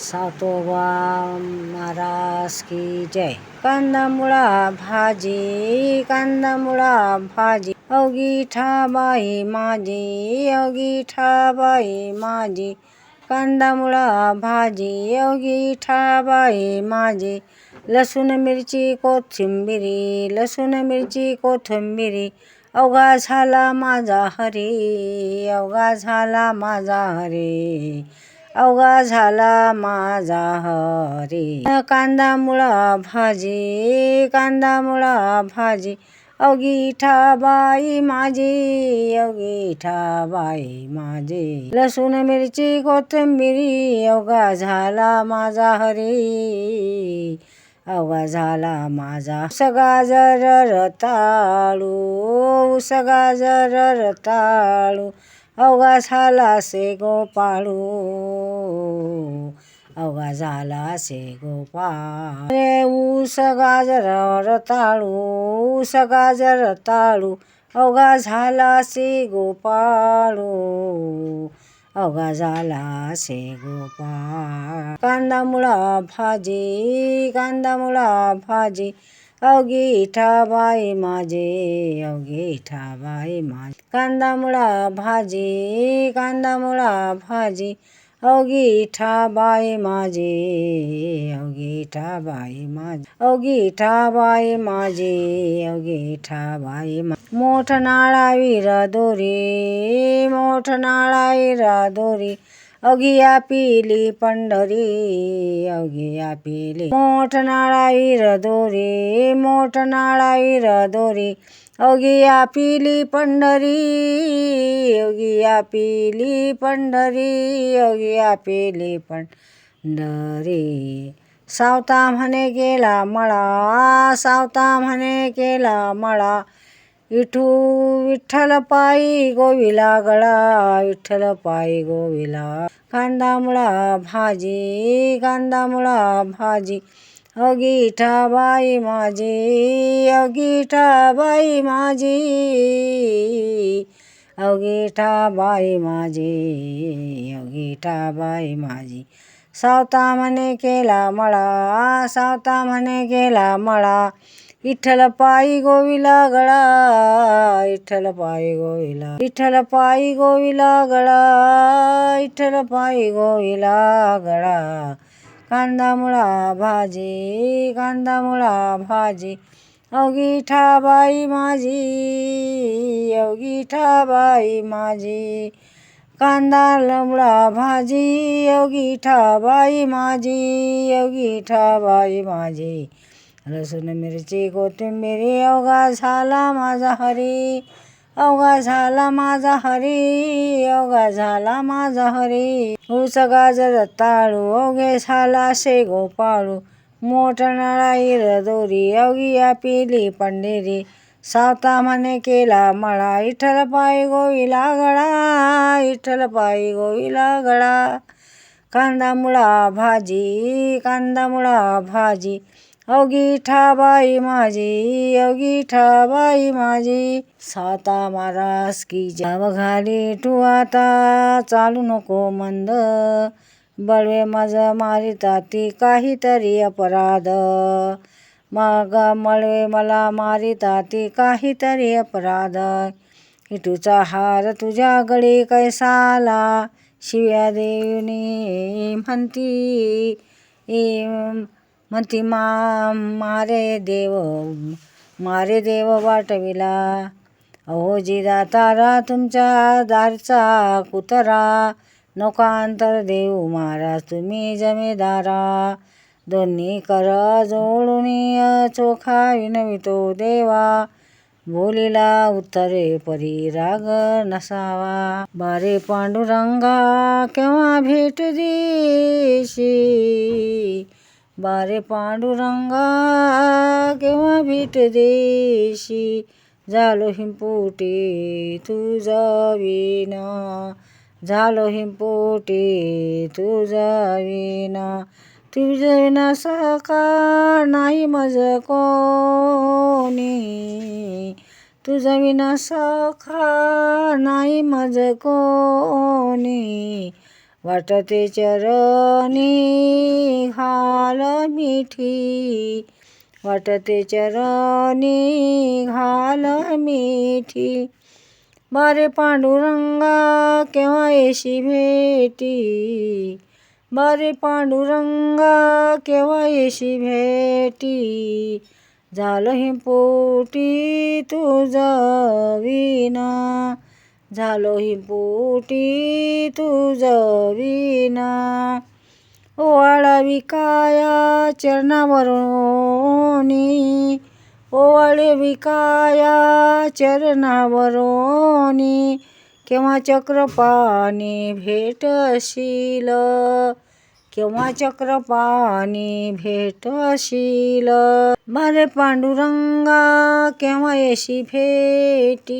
सातोबा महाराज की जय? कांदामुळा भाजी कांदामुळा भाजी. अवघी ठाबाई माझी अवघी ठाबाई माझी. कांदामुळा भाजी अवघी ठाबाई माझी. लसूण मिरची कोथिंबिरी लसूण मिरची कोथिंबिरी. अवघा झाला माझा हरी अवघा झाला माझा हरी. अवघा झाला माझा हरी. कांदा मुळा भाजी कांदा मुळा भाजी. अवघी बाई माझी अवघी बाई माझी. लसूण मिरची कोथिंबिरी अवघा झाला माझा हरी. अवघा झाला माझा सगाजर रताळू सगाजर रताळू अवघा झाला से गोपाळू. अवघा झाला से गोपाळ. रे ऊस गाजर रताळू ऊस गाजर रताळू अवघा झाला से गोपाळू. अवघा झाला से गोपाळ. कांदा मुळा भाजी कांदा मुळा भाजी. अवघी ठाबाई माझे अवघी ठाबाई माझी. कांदा मुळा भाजी कांदा मुळा भाजी. अवघी ठाबाई माझी अवघी ठाबाई माझी. अवघी ठाबाई माझी अवघी ठाबाई मोठ नाळा वीर दोरी मोठ नाळा वीर दोरी. अवघिया पिली पंढरी अवघिया पिली. मोठ नाळा वीर दोरी मोठ नाळा इर दोरी. अवघिया पिली पंढरी अवघिया पिली पंढरी अवघिया पिली पंढरी. सावता म्हणे गेला मळा सावता म्हणे केला मळा. इटु विठ्ठल पाई गोविला गळा विठ्ठलपायी गोविला कांदामुळा भाजी कांदामुळा भाजी अगिठाबाई माझी अगिठाबाई माझी अगिठाबाई माझी अगिठाबाई माझी सावता म्हणे केला मळा सावता म्हणे केला मळा विठ्ठल पायी गोविला गळा विठ्ठल पायी गोविला विठ्ठल पायी गोविला गळा विठ्ठल पायी गोविला गळा. कांदा मुळा भाजी कांदा मुळा भाजी अवघी ठाबाई माझी अवघी ठाबाई माझी. कांदा मुळा भाजी अवघी ठाबाई माझी अवघी ठाबाई माझी. लसूण मिरची कोथिंबिरी अवघा झाला माझा हरी अवघा झाला माझा हरी अवघा झाला माझा हरी. ऊस गाजर ताळू अवघे झाला शे गोपाळू. मोठ नळाईर दोरी अवघी पिली पंढेरी. सावता म्हणे केला मळा इठल पायी गोविला गळा इठल पायी गोविला गळा. कांदा मुळा भाजी कांदा मुळा भाजी. अवघी ठाबाई माझी अवघी ठाबाई माझी. साता महाराज की जाव घाली तू आता चालू नको मंद. बळवे मज मारिता ती काहीतरी अपराध. मग मळवे मला मारिता ती काहीतरी अपराध. इटूचा हार तुझ्या गळी कैसाला शिव्या देवनी म्हणती. म्हणती मा मारे देव मारे देव वाटविला. अहो जिदा तारा तुमच्या दारचा कुतरा. नोकांतर देऊ महाराज तुम्ही जमेदारा दोन्ही कर जोडून चोखा विनवितो देवा. बोलीला उत्तरे परी राग नसावा. बारे पांडुरंगा केव्हा भेट देशी बारे पांडुरंगा केव्हा भेट देशी? झालो हिंपोटे तुझा विना झालो हिंपोटे तुझा विना तुझ्या विना साकार नाही मज कोणी. तुझा विना साकार नाही मज कोणी. वाटते चरणी घाल मिठी. वाटते चरणी घाल मिठी. बारे पांडुरंगा केव्हा येशी भेटी? बारे पांडुरंगा केव्हा येशी भेटी? झालं ही पोटी तुझ विना झालो ही पोटी तुझा विना ओवाळा विकाया चरणावरोनी. ओवाळे विकाया चरणावरोनी. केव्हा चक्रपाणी भेटशील? केव्हा चक्रपाणी भेटशील? मारे पांडुरंगा केव्हा येशी भेटी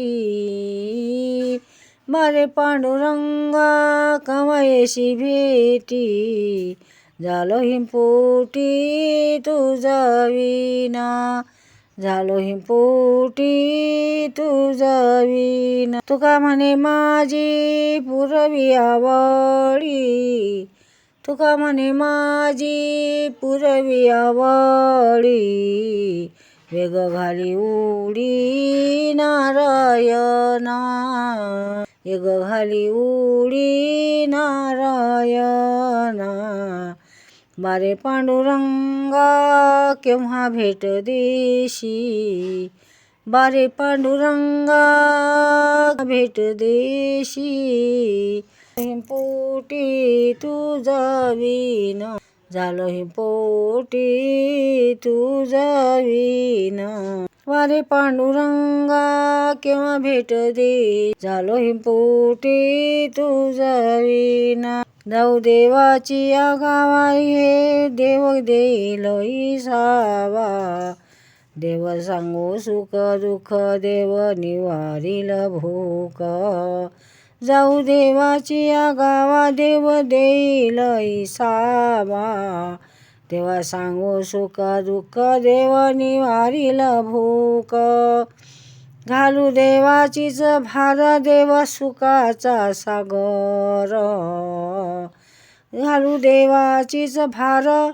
मारे पांडुरंगा केव्हा येशी भेटी झालो हिंपोटी तुझा विना झालो हिंपोटी तुझा विना तुका म्हणे माझी पुरवी आवडी तुका म्हणे माझी पुरवी आवडी. वेग घाली उडी नारायणा. वेग घाली उडी नारायणा. बारे पांडुरंगा केव्हा भेट देशी? बारे पांडुरंगा भेट देशी. हिंपोटी तुझा विना झालो हिंपोटी पोटी तुझा वारे पांडुरंगा केव्हा भेट दे. झालो हिंपोटी पोटी तुझा विना जाऊ देवाची आगावा हे देव देईल सावा. देव सांगू सुख दुःख देव निवारील भूक. जाऊ देवाची गावा देव देईल सावा तेव्हा सांगू सुख दुःख देव निवारील भूक. घालू देवाचीच भार देव सुखाचा सागर. घालू देवाचीच भार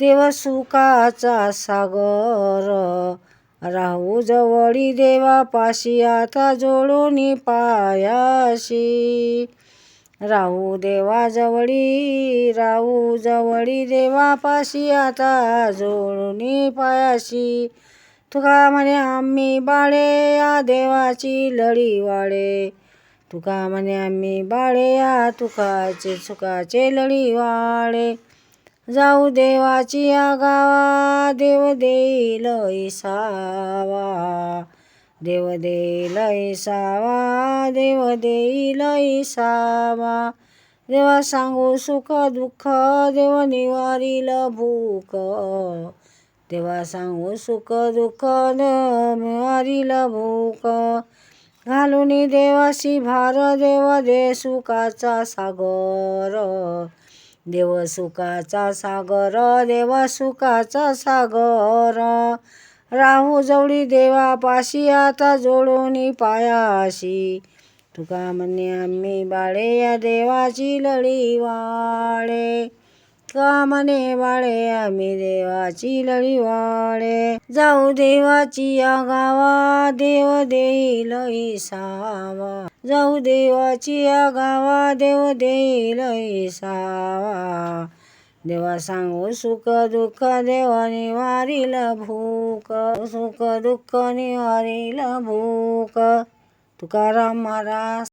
देव सुखाचा सागर. राहू जवळी देवापाशी आता जोडून पायाशी. राहू देवाजवळी राहू जवळी देवापाशी आता जोडून पायाशी. तुका म्हणे आम्ही बाळे या देवाची लढी वाळे. तुका म्हणे आम्ही बाळे या तुकाचे सुखाचे लढी वाळे. जाऊ देवाची या गावा देव देईल सावा देव देईल सावा देव देईल सावा देवा सांगू सुख दुःख देव निवारील भूक. देवा सांगू सुख दुःख निवारील भूक. घालून देवाशी भार देव दे सुखाचा सागर. देव सुखाचा सागर देव सुखाचा सागर. राहू जवळी देवापाशी आता जोडून पायाशी. तुका म्हणे आम्ही बाळे या देवाची लढी वाळे. कामने म्हणे बाळे आम्ही देवाची लळी वाळे जाऊ देवाची या गावा देव देईल सावा. जाऊ देवाची या गावा देव देईल सावा. देवा सांगू सुख दुःख देवा निवारील भूक. सुख दुःख निवारील भूक. तुकाराम महाराज